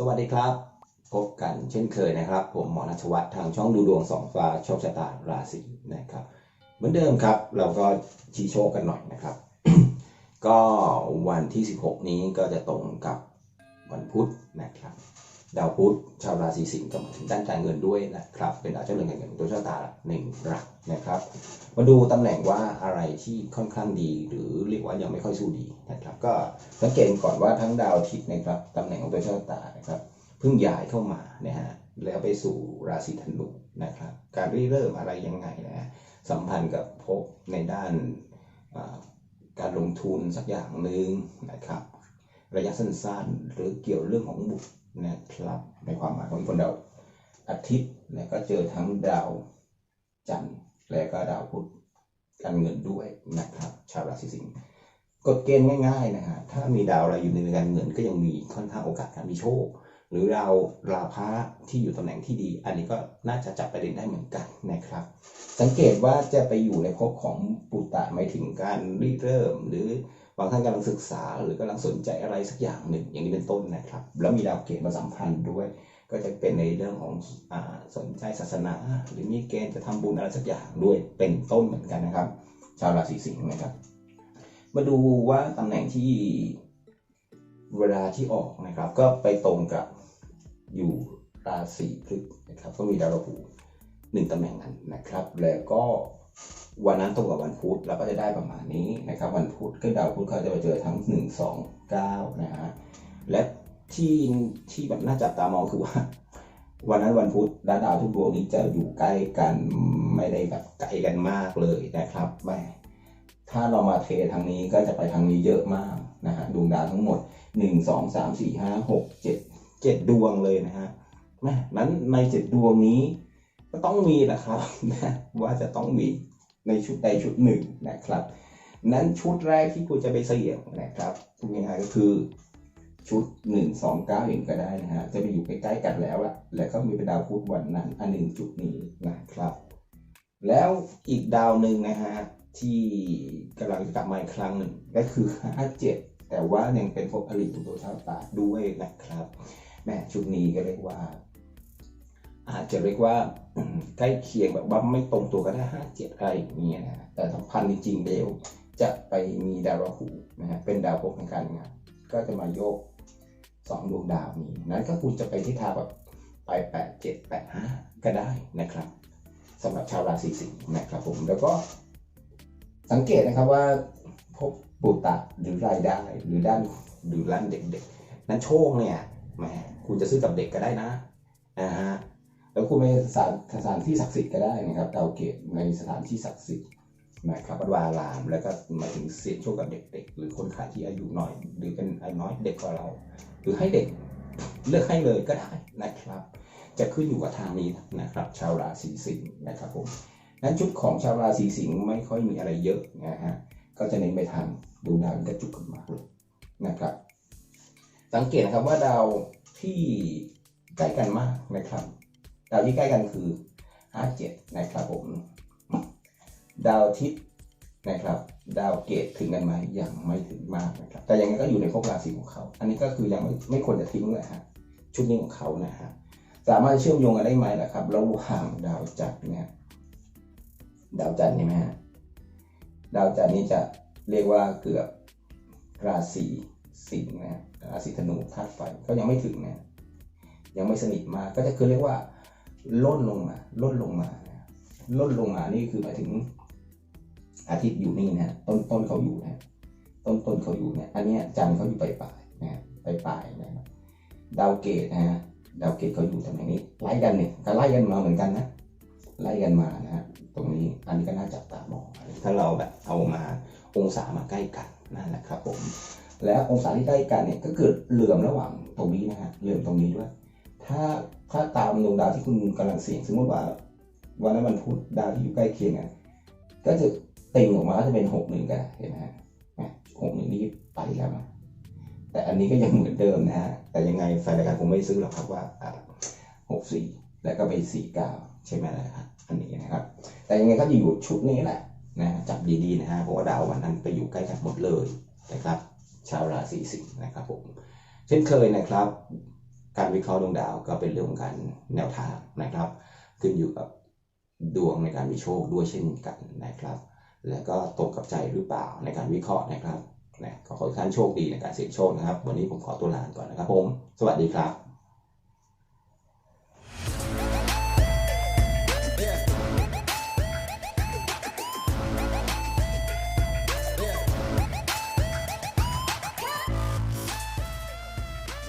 สวัสดีครับ พบกันเช่นเคยนะครับ ผมหมอนัชวัฒน์ทางช่องดูดวงสองฟ้าโชคชะตาราศีนะครับ เหมือนเดิมครับ เราก็ชี้โชคกันหน่อยนะครับ ก็วันที่ 16 นี้ก็จะตรงกับวันพุธนะครับ ดาวพุธชาวราศีสิงห์ก็มาถึงด้านการเงินด้วยนะครับ เป็นดาวเจ้าเรือนการเงินตัวชะตาหนึ่งรักนะครับ มาดูตำแหน่งว่าอะไรที่ค่อนข้างดี หรือเรียกว่ายังไม่ค่อยสู้ดีนะครับ ก็สังเกตก่อนว่าทั้งดาวอาทิตย์นะครับตำแหน่งของตัวชะตานะครับเพิ่งย้ายเข้ามานะฮะแล้วไปสู่ราศีธนูนะครับ การริเริ่มอะไรยังไงนะฮะสัมพันธ์กับภพในด้านการลงทุนสักอย่างหนึ่งนะครับ ระยะสั้นๆ หรือเกี่ยวเรื่องของบุตรนะครับในความหมายของคนดาวอาทิตย์แล้วก็เจอทั้งดาวจันทร์และก็ดาวพุธการเงินด้วยนะครับชาวราศีสิงห์กฎเกณฑ์ง่ายๆนะฮะถ้ามีดาวอะไรอยู่ในการเงินก็ยังมีค่อนข้างโอกาสการมีโชค หรือดาวราพะที่อยู่ตำแหน่งที่ดี อันนี้ก็น่าจะจับประเด็นได้เหมือนกันนะครับ สังเกตว่าจะไปอยู่ในภพของปุตตะหมายถึงการริเริ่มหรือ บางท่านกำลังศึกษาหรือกำลังสนใจอะไรสักอย่างหนึ่งอย่างนี้เป็นต้นนะครับ แล้วมีดาวเกณฑ์มาสัมพันธ์ด้วย ก็จะเป็นในเรื่องของอสนใจศาสนา หรือมีเกณฑ์จะทำบุญอะไรสักอย่างด้วยเป็นต้นเหมือนกันนะครับ ชาวราศีสิงห์นะครับ มาดูว่าตำแหน่งที่เวลาที่ออกนะครับ ก็ไปตรงกับอยู่ราศีพฤกษ์นะครับ ก็มีดาวราหูหนึ่งตำแหน่งนั้นนะครับ แล้วก็ วันนั้นตรงกับวันพุธเราก็จะได้ประมาณนี้นะครับวันพุธก็ดาวพุธเขาจะไปเจอทั้งหนึ่งสองเก้านะฮะและที่ที่แบบน่าจับตามองคือว่า วันนั้นวันพุธและดาวทุกดวงนี้จะอยู่ใกล้กันไม่ได้แบบไกลกันมากเลยนะครับแม่ถ้าเรามาเททางนี้ก็จะไปทางนี้เยอะมากนะฮะดวงดาวทั้งหมดหนึ่งสองสามสี่ห้าหกเจ็ดเจ็ดดวงเลยนะฮะแม่นั้นในเจ็ดดวงนี้ก็ต้องมีแหละครับว่าจะต้องมี ในชุดใดชุดหนึ่งนะครับ นั้นชุดแรกที่คุณจะไปเสี่ยงนะครับพูดง่ายๆก็คือชุดหนึ่งสองเก้าเองก็ได้นะฮะ จะไปอยู่ใกล้ๆกันแล้วอะแล้วก็มีเป็นดาวพุธวันนั้น อันหนึ่งจุดนี้นะครับ แล้วอีกดาวหนึ่งนะฮะ ที่กำลังจะกลับมาอีกครั้งหนึ่งก็คือห้าเจ็ดแต่ว่ายังเป็นภพอริของตัวชาวตาด้วยนะครับแม่ชุดนี้ก็เรียกว่า อาจจะเรียกว่าใกล้เคียงแบบว่าไม่ตรงตัวก็ได้ห้าเจ็ดอะไรอย่างเงี้ยนะแต่สัมพันธ์จริงๆเดียวจะไปมีดาวราหูนะฮะเป็นดาวพแห่งการงานก็จะมาโยกสองดวงดาวนี้นั้นก็คุณจะไปที่ทางแบบไปแปดเจ็ดแปดห้าก็ได้นะครับสำหรับชาวราศีสิงห์นะครับผมแล้วก็สังเกตนะครับว่าพบบุตรหรือรายได้หรือด้านหรือด้านเด็กๆนั้นโชคเนี่ยแหมคุณจะซื้อกับเด็กก็ได้นะนะฮะ แล้วคุณไปสถานสถานที่ศักดิ์สิทธิ์ก็ได้นะครับดาเกตในสถานที่ศักดิ์สิทธิ์นะครับวัดวาราม แล้วก็มาถึงเสียงโชคกับเด็ก ๆ หรือคนขายที่อายุน้อย หรือเป็นอายุน้อยเด็กกว่าเรา หรือให้เด็กเลือกให้เลยก็ได้นะครับ จะขึ้นอยู่กับทางนี้นะครับ ชาวราศีสิงห์นะครับผมนั้นชุดของชาวราศีสิงห์ไม่ค่อยมีอะไรเยอะนะฮะก็จะเน้นไปทางดูดาวกระจุกขึ้นมาเลยนะครับ สังเกตนะครับว่าดาวที่ใกล้กันมากนะครับ ดาวที่ใกล้กันคือ 57 นะครับผม ดาวทิตย์นะครับ ดาวเกตถึงกันไหมยังไม่ถึงมากนะครับ แต่ยังไงก็อยู่ในภพราศีของเขา อันนี้ก็คือยังไม่ไม่ควรจะทิ้งเลยฮะชุดนี้ของเขานะฮะสามารถเชื่อมโยงกันได้ไหมล่ะครับระหว่างดาวจันทร์เนี่ยดาวจันทร์ใช่ไหมฮะดาวจันทร์นี่จะเรียกว่าเกือบราศีสิงห์นะราศีธนูธาตุไฟก็ยังไม่ถึงนะยังไม่สนิทมากก็จะคือเรียกว่า ล่นลงมาล่นลงมาล่นลงมานี่คือหมายถึงอาทิตย์อยู่นี่นะฮะต้นต้นเขาอยู่นะฮะต้นต้นเขาอยู่เนี่ยอันนี้จันทร์เขาอยู่ปลายปลายนะฮะปลายปลายนะครับดาวเกตนะฮะดาวเกตเขาอยู่ตำแหน่งนี้ไล่กันเนี่ยก็ไล่กันมาเหมือนกันนะไล่กันมานะฮะตรงนี้อันนี้ก็น่าจับตามองถ้าเราแบบเอามาองศามาใกล้กันนั่นแหละครับผมและองศาที่ใกล้กันเนี่ยก็เกิดเหลื่อมระหว่างตรงนี้นะฮะเหลื่อมตรงนี้ด้วย ถ้าถ้าตามดวงดาวที่คุณกำลังเสี่ยงสมมติว่า วันนั้นวันพุธดาวที่อยู่ใกล้เคียงกันก็จะติงออกมาก็จะเป็นหกหนึ่งกันเห็นไหมฮะหกหนึ่งนี่ไปแล้วนะแต่อันนี้ก็ยังเหมือนเดิมนะฮะแต่ยังไงแฟนรายการคงไม่ซื้อหรอกครับว่าหกสี่แล้วก็ไปสี่เก้าใช่ไหมล่ะครับอันนี้นะครับ แต่ยังไงก็อยู่ชุดนี้แหละนะจับดีๆนะฮะเพราะว่าดาววันนั้นไปอยู่ใกล้กันหมดเลยนะครับ ชาวราศีสิงห์นะครับผมเช่นเคยนะครับ การวิเคราะห์ดวงดาวก็เป็นเรื่องของการแนวทางนะครับ ขึ้นอยู่กับดวงในการมีโชคด้วยเช่นกันนะครับ แล้วก็ตรงกับใจหรือเปล่าในการวิเคราะห์นะครับนะขอให้ท่านโชคดีในการเสี่ยงโชคนะครับ วันนี้ผมขอตัวลาก่อนนะครับผม สวัสดีครับ